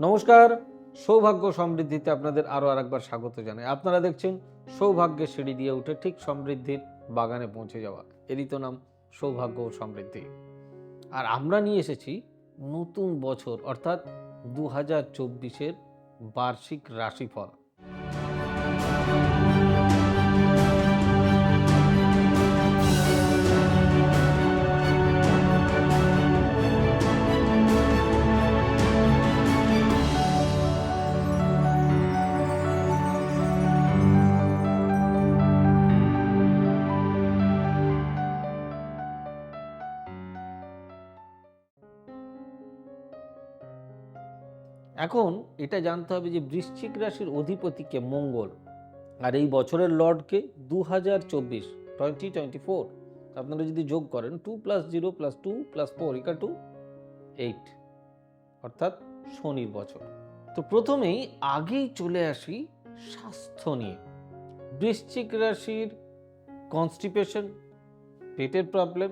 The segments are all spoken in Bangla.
নমস্কার, সৌভাগ্য সমৃদ্ধিতে আপনাদের আরও আরেকবার স্বাগত জানাই। আপনারা দেখছেন সৌভাগ্যের সিঁড়ি দিয়ে উঠে ঠিক সমৃদ্ধির বাগানে পৌঁছে যাওয়া। এরই তো নাম সৌভাগ্য ও সমৃদ্ধি। আর আমরা নিয়ে এসেছি নতুন বছর, অর্থাৎ দু হাজার চব্বিশের বার্ষিক রাশিফল। এখন এটা জানতে হবে যে বৃশ্চিক রাশির অধিপতিকে মঙ্গল। আর এই বছরের লর্ডকে দু হাজার চব্বিশ টোয়েন্টি টোয়েন্টি ফোর আপনারা যদি যোগ করেন two plus zero plus two plus four equal two eight অর্থাৎ শনির বছর। তো প্রথমেই আগেই চলে আসি স্বাস্থ্য নিয়ে। বৃশ্চিক রাশির কনস্টিপেশন পেটের প্রবলেম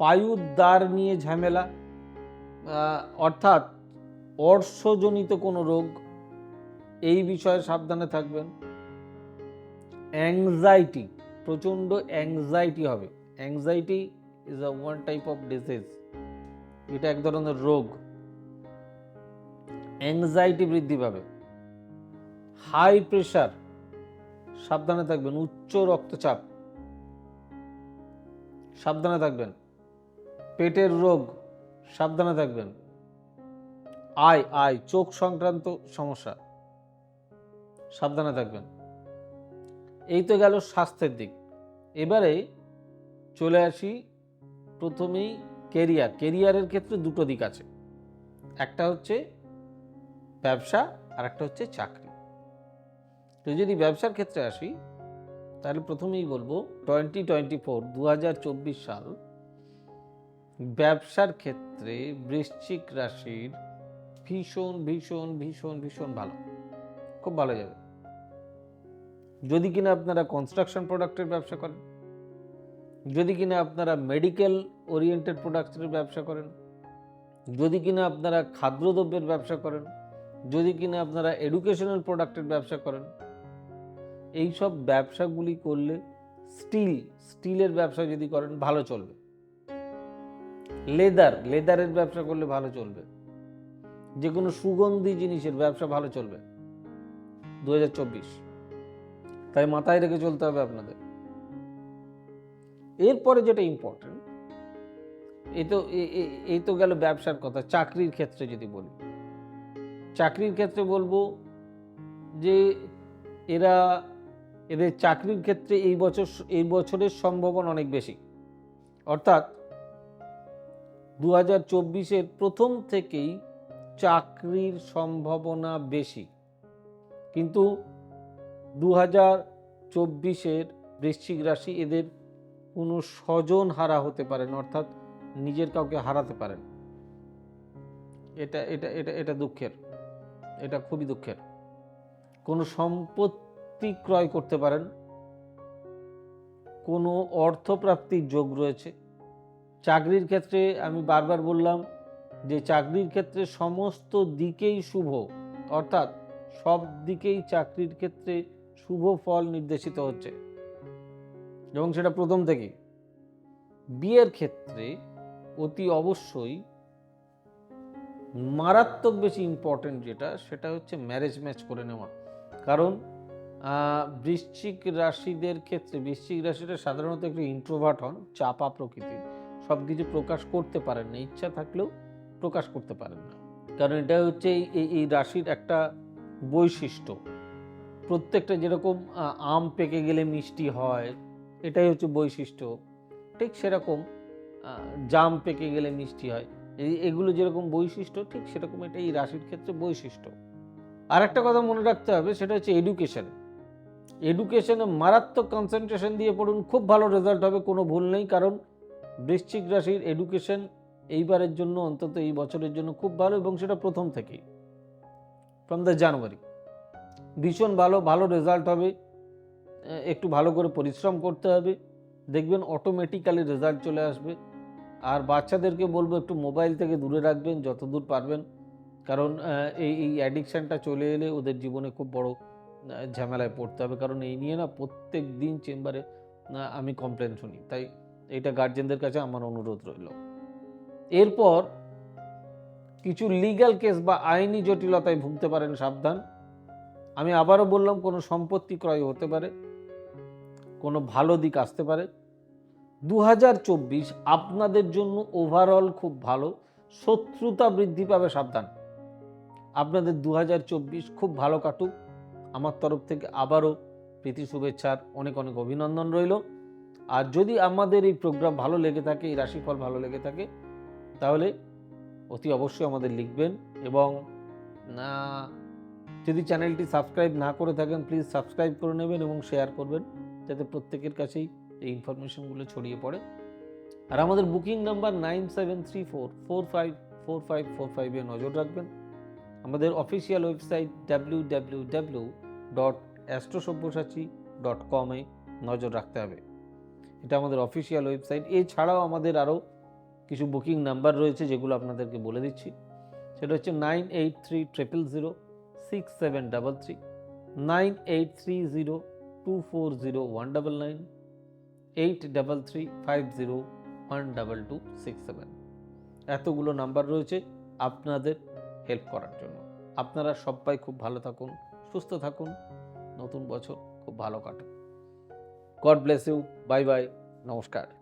পায়ুদ্বার নিয়ে ঝামেলা অর্থাৎ অর্শজনিত কোনো রোগ, এই বিষয়ে সাবধানে থাকবেন। অ্যাংজাইটি প্রচণ্ড অ্যাংজাইটি হবে। Anxiety is a one type of disease এটা এক ধরনের রোগ। অ্যাংজাইটি বৃদ্ধি পাবে। হাই প্রেশার সাবধানে থাকবেন। উচ্চ রক্তচাপ, সাবধানে থাকবেন। পেটের রোগ, সাবধানে থাকবেন। আয় আয়, চোখ সংক্রান্ত সমস্যা। সাবধানে থাকবেন। এই তো গেল স্বাস্থ্যের দিক। এবারে চলে আসি প্রথমেই কেরিয়ার। কেরিয়ারের ক্ষেত্রে দুটো দিক আছে। একটা হচ্ছে ব্যবসা আর একটা হচ্ছে চাকরি। তো যদি ব্যবসার ক্ষেত্রে আসি, তাহলে প্রথমেই বলব টোয়েন্টি টোয়েন্টি ফোর দু হাজার চব্বিশ সাল ব্যবসার ক্ষেত্রে বৃশ্চিক রাশির ভীষণ ভীষণ ভীষণ ভীষণ ভালো। খুব ভালো যাবে। যদি কিনা আপনারা কনস্ট্রাকশন প্রোডাক্টের ব্যবসা করেন, যদি কিনা আপনারা মেডিকেল ওরিয়েন্টেড প্রোডাক্টের ব্যবসা করেন, যদি কিনা আপনারা খাদ্যদ্রব্যের ব্যবসা করেন, যদি কিনা আপনারা এডুকেশনাল প্রোডাক্টের ব্যবসা করেন, এই সব ব্যবসাগুলি করলে স্টিল স্টিলের ব্যবসা যদি করেন, ভালো চলবে। লেদার লেদারের ব্যবসা করলে ভালো চলবে। যে কোনো সুগন্ধি জিনিসের ব্যবসা ভালো চলবে। দু হাজার চব্বিশ। তাই মাথায় রেখে চলতে হবে আপনাদের। এরপরে যেটা ইম্পর্টেন্ট এই তো এই তো গেল ব্যবসার কথা, চাকরির ক্ষেত্রে যদি বলি। চাকরির ক্ষেত্রে বলব যে, এরা, এদের চাকরির ক্ষেত্রে এই বছর, এই বছরের সম্ভাবনা অনেক বেশি। অর্থাৎ দু হাজার প্রথম থেকেই চাকরির সম্ভাবনা বেশি। কিন্তু দু হাজার চব্বিশের বৃশ্চিক রাশি এদের কোনো স্বজন হারা হতে পারেন অর্থাৎ নিজের কাউকে হারাতে পারেন এটা এটা এটা এটা দুঃখের। এটা খুবই দুঃখের। কোনো সম্পত্তি ক্রয় করতে পারেন, কোনো অর্থপ্রাপ্তির যোগ রয়েছে। চাকরির ক্ষেত্রে আমি বারবার বললাম যে চাকরির ক্ষেত্রে সমস্ত দিকেই শুভ, অর্থাৎ সব দিকেই চাকরির ক্ষেত্রে শুভ ফল নির্দেশিত হচ্ছে। এবং সেটা প্রথম থেকে। বিয়ের ক্ষেত্রে অতি অবশ্যই মারাত্মক বেশি ইম্পর্টেন্ট যেটা, সেটা হচ্ছে ম্যারেজ ম্যাচ করে নেওয়া। কারণ বৃশ্চিক রাশিদের ক্ষেত্রে, বৃশ্চিক রাশিটা সাধারণত একটু ইন্ট্রোভার্ট হন, চাপা প্রকৃতির। সব কিছু প্রকাশ করতে পারেন না। ইচ্ছা থাকলেও প্রকাশ করতে পারেন না। কারণ এটা হচ্ছে এই- এই রাশির একটা বৈশিষ্ট্য। প্রত্যেকটা যেরকম আম পেকে গেলে মিষ্টি হয়, এটাই হচ্ছে বৈশিষ্ট্য। ঠিক সেরকম জাম পেকে গেলে মিষ্টি হয়। এগুলো যেরকম বৈশিষ্ট্য, ঠিক সেরকম এটা এই রাশির ক্ষেত্রে বৈশিষ্ট্য। আর একটা কথা মনে রাখতে হবে, সেটা হচ্ছে এডুকেশন এডুকেশনে মারাত্মক কনসেন্ট্রেশন দিয়ে পড়ুন, খুব ভালো রেজাল্ট হবে, কোনো ভুল নেই। কারণ বৃশ্চিক রাশির এডুকেশন এইবারের জন্য, অন্তত এই বছরের জন্য খুব ভালো এবং সেটা প্রথম থেকেই। ফ্রম দ্য জানুয়ারি ভীষণ ভালো ভালো রেজাল্ট হবে। একটু ভালো করে পরিশ্রম করতে হবে। দেখবেন অটোমেটিক্যালি রেজাল্ট চলে আসবে। আর বাচ্চাদেরকে বলব, একটু মোবাইল থেকে দূরে রাখবেন, যতদূর পারবেন। কারণ এই এই অ্যাডিকশানটা চলে এলে ওদের জীবনে খুব বড় ঝামেলায় পড়তে হবে। কারণ এই নিয়ে না প্রত্যেক দিন চেম্বারে আমি কমপ্লেন শুনি। তাই এটা গার্জেনদের কাছে আমার অনুরোধ রইল। এরপর কিছু লিগ্যাল কেস বা আইনি জটিলতায় ভুগতে পারেন সাবধান। আমি আবারও বললাম, কোনো সম্পত্তি ক্রয় হতে পারে, কোনো ভালো দিক আসতে পারে। দু হাজার চব্বিশ আপনাদের জন্য ওভারঅল খুব ভালো, শত্রুতা বৃদ্ধি পাবে সাবধান। আপনাদের দু হাজার চব্বিশ খুব ভালো কাটুক। আমার তরফ থেকে আবারও প্রীতি শুভেচ্ছার অনেক অনেক অভিনন্দন রইল। আর যদি আমাদের এই প্রোগ্রাম ভালো লেগে থাকে, এই রাশিফল ভালো লেগে থাকে তাহলে অতি অবশ্যই আমাদের লিখবেন এবং না, যদি চ্যানেলটি সাবস্ক্রাইব না করে থাকেন প্লিজ সাবস্ক্রাইব করে নেবেন এবং শেয়ার করবেন, যাতে প্রত্যেকের কাছেই এই ইনফরমেশনগুলো ছড়িয়ে পড়ে। আর আমাদের booking number nine seven three four four five four five four ফাইভে নজর রাখবেন। আমাদের official website W W W dot অ্যাস্ট্রোসব্যসাচী dot কমে নজর রাখতে হবে। এটা আমাদের অফিসিয়াল ওয়েবসাইট এছাড়াও আমাদের আরও কিছু বুকিং নাম্বার রয়েছে যেগুলো আপনাদেরকে বলে দিচ্ছি। সেটা হচ্ছে nine eight three triple zero six seven double three nine eight three zero two four zero one double nine eight double three five zero one double two six seven এতগুলো নাম্বার রয়েছে আপনাদের হেল্প করার জন্য। আপনারা সবাই খুব ভালো থাকুন, সুস্থ থাকুন। নতুন বছর খুব ভালো কাটুন God bless you bye bye নমস্কার।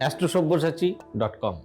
অ্যাস্ট্রোসব্যসাচী ডট কম।